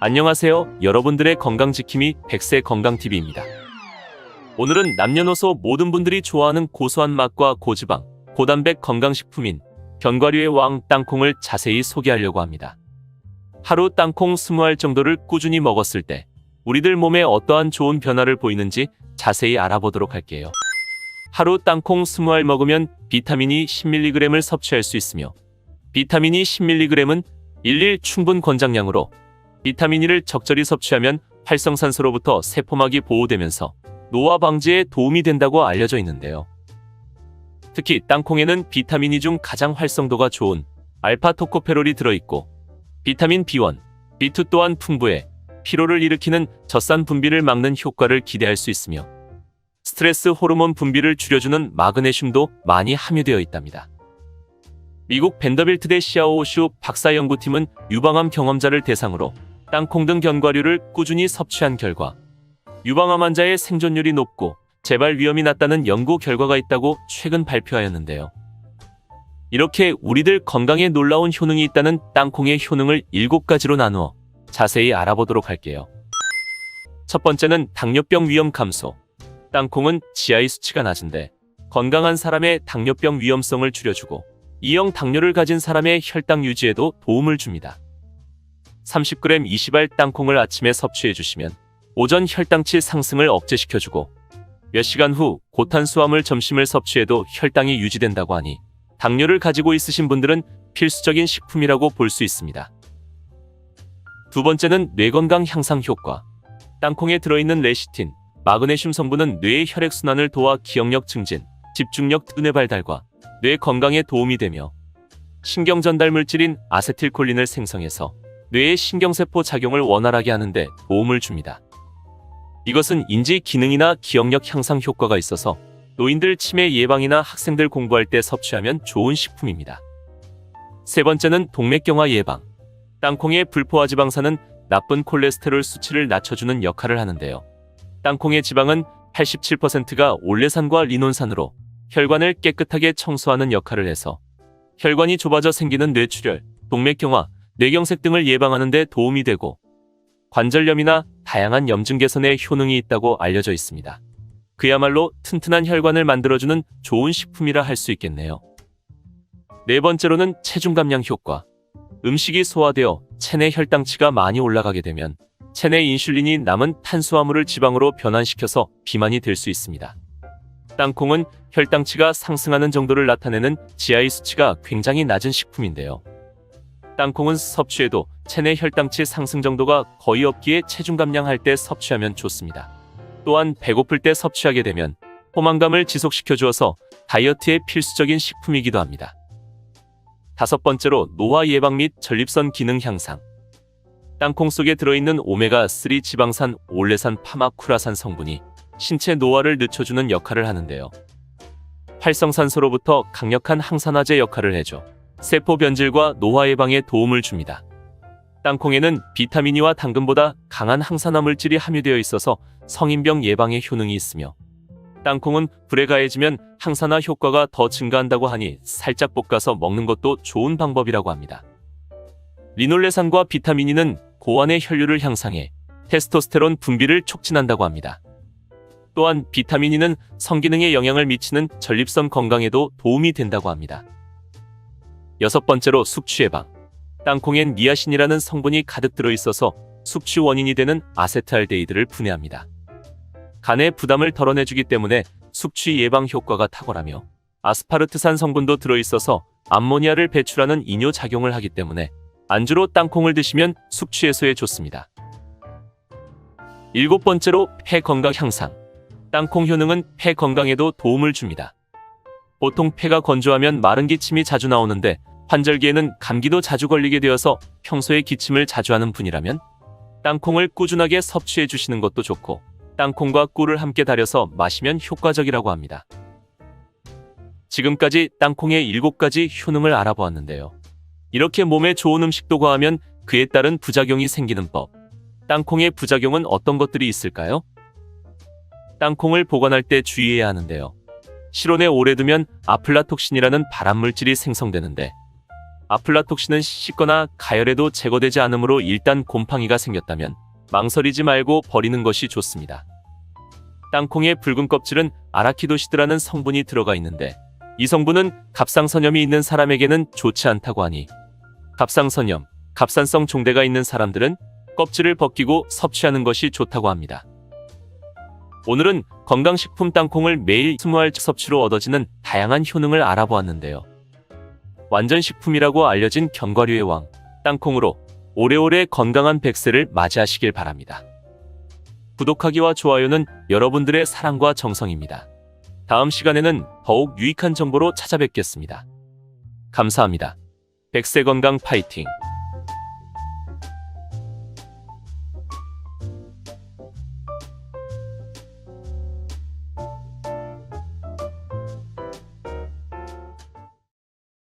안녕하세요. 여러분들의 건강 지킴이 백세 건강TV입니다. 오늘은 남녀노소 모든 분들이 좋아하는 고소한 맛과 고지방, 고단백 건강식품인 견과류의 왕 땅콩을 자세히 소개하려고 합니다. 하루 땅콩 20알 정도를 꾸준히 먹었을 때 우리들 몸에 어떠한 좋은 변화를 보이는지 자세히 알아보도록 할게요. 하루 땅콩 20알 먹으면 비타민이 10mg을 섭취할 수 있으며 비타민이 10mg은 일일 충분 권장량으로 비타민 E를 적절히 섭취하면 활성산소로부터 세포막이 보호되면서 노화 방지에 도움이 된다고 알려져 있는데요. 특히 땅콩에는 비타민 E 중 가장 활성도가 좋은 알파 토코페롤이 들어있고 비타민 B1, B2 또한 풍부해 피로를 일으키는 젖산 분비를 막는 효과를 기대할 수 있으며 스트레스 호르몬 분비를 줄여주는 마그네슘도 많이 함유되어 있답니다. 미국 벤더빌트대 시아오슈 박사 연구팀은 유방암 경험자를 대상으로 땅콩 등 견과류를 꾸준히 섭취한 결과 유방암 환자의 생존율이 높고 재발 위험이 낮다는 연구 결과가 있다고 최근 발표하였는데요. 이렇게 우리들 건강에 놀라운 효능이 있다는 땅콩의 효능을 7가지로 나누어 자세히 알아보도록 할게요. 첫 번째는 당뇨병 위험 감소. 땅콩은 GI 수치가 낮은데 건강한 사람의 당뇨병 위험성을 줄여주고 이형 당뇨를 가진 사람의 혈당 유지에도 도움을 줍니다. 30g 20알 땅콩을 아침에 섭취해 주시면 오전 혈당치 상승을 억제시켜주고 몇 시간 후 고탄수화물 점심을 섭취해도 혈당이 유지된다고 하니 당뇨를 가지고 있으신 분들은 필수적인 식품이라고 볼 수 있습니다. 두 번째는 뇌건강 향상 효과. 땅콩에 들어있는 레시틴, 마그네슘 성분은 뇌의 혈액순환을 도와 기억력 증진, 집중력 두뇌 발달과 뇌 건강에 도움이 되며 신경 전달 물질인 아세틸콜린을 생성해서 뇌의 신경세포 작용을 원활하게 하는데 도움을 줍니다. 이것은 인지 기능이나 기억력 향상 효과가 있어서 노인들 치매 예방이나 학생들 공부할 때 섭취하면 좋은 식품입니다. 세 번째는 동맥경화 예방. 땅콩의 불포화 지방산은 나쁜 콜레스테롤 수치를 낮춰주는 역할을 하는데요. 땅콩의 지방은 87%가 올레산과 리논산으로 혈관을 깨끗하게 청소하는 역할을 해서 혈관이 좁아져 생기는 뇌출혈, 동맥경화, 뇌경색 등을 예방하는 데 도움이 되고 관절염이나 다양한 염증 개선에 효능이 있다고 알려져 있습니다. 그야말로 튼튼한 혈관을 만들어주는 좋은 식품이라 할 수 있겠네요. 네 번째로는 체중 감량 효과. 음식이 소화되어 체내 혈당치가 많이 올라가게 되면 체내 인슐린이 남은 탄수화물을 지방으로 변환시켜서 비만이 될 수 있습니다. 땅콩은 혈당치가 상승하는 정도를 나타내는 GI 수치가 굉장히 낮은 식품인데요. 땅콩은 섭취해도 체내 혈당치 상승 정도가 거의 없기에 체중 감량할 때 섭취하면 좋습니다. 또한 배고플 때 섭취하게 되면 포만감을 지속시켜 주어서 다이어트에 필수적인 식품이기도 합니다. 다섯 번째로 노화 예방 및 전립선 기능 향상. 땅콩 속에 들어있는 오메가3 지방산 올레산 파마쿠라산 성분이 신체 노화를 늦춰주는 역할을 하는데요. 활성산소로부터 강력한 항산화제 역할을 해줘 세포 변질과 노화 예방에 도움을 줍니다. 땅콩에는 비타민이와 당근보다 강한 항산화 물질이 함유되어 있어서 성인병 예방에 효능이 있으며 땅콩은 불에 가해지면 항산화 효과가 더 증가한다고 하니 살짝 볶아서 먹는 것도 좋은 방법이라고 합니다. 리놀레산과 비타민이는 고환의 혈류를 향상해 테스토스테론 분비를 촉진한다고 합니다. 또한 비타민이는 성기능에 영향을 미치는 전립선 건강에도 도움이 된다고 합니다. 여섯 번째로 숙취 예방. 땅콩엔 니아신이라는 성분이 가득 들어 있어서 숙취 원인이 되는 아세트알데히드를 분해합니다. 간의 부담을 덜어내주기 때문에 숙취 예방 효과가 탁월하며 아스파르트산 성분도 들어 있어서 암모니아를 배출하는 이뇨 작용을 하기 때문에 안주로 땅콩을 드시면 숙취 해소에 좋습니다. 일곱 번째로 폐 건강 향상. 땅콩 효능은 폐 건강에도 도움을 줍니다. 보통 폐가 건조하면 마른 기침이 자주 나오는데 환절기에는 감기도 자주 걸리게 되어서 평소에 기침을 자주 하는 분이라면 땅콩을 꾸준하게 섭취해 주시는 것도 좋고 땅콩과 꿀을 함께 달여서 마시면 효과적이라고 합니다. 지금까지 땅콩의 7가지 효능을 알아보았는데요. 이렇게 몸에 좋은 음식도 과하면 그에 따른 부작용이 생기는 법. 땅콩의 부작용은 어떤 것들이 있을까요? 땅콩을 보관할 때 주의해야 하는데요. 실온에 오래 두면 아플라톡신이라는 발암물질이 생성되는데 아플라톡신은 씻거나 가열해도 제거되지 않으므로 일단 곰팡이가 생겼다면 망설이지 말고 버리는 것이 좋습니다. 땅콩의 붉은 껍질은 아라키도시드라는 성분이 들어가 있는데 이 성분은 갑상선염이 있는 사람에게는 좋지 않다고 하니 갑상선염, 갑산성 종대가 있는 사람들은 껍질을 벗기고 섭취하는 것이 좋다고 합니다. 오늘은 건강식품 땅콩을 매일 20알 섭취로 얻어지는 다양한 효능을 알아보았는데요. 완전 식품이라고 알려진 견과류의 왕, 땅콩으로 오래오래 건강한 100세를 맞이하시길 바랍니다. 구독하기와 좋아요는 여러분들의 사랑과 정성입니다. 다음 시간에는 더욱 유익한 정보로 찾아뵙겠습니다. 감사합니다. 100세 건강 파이팅!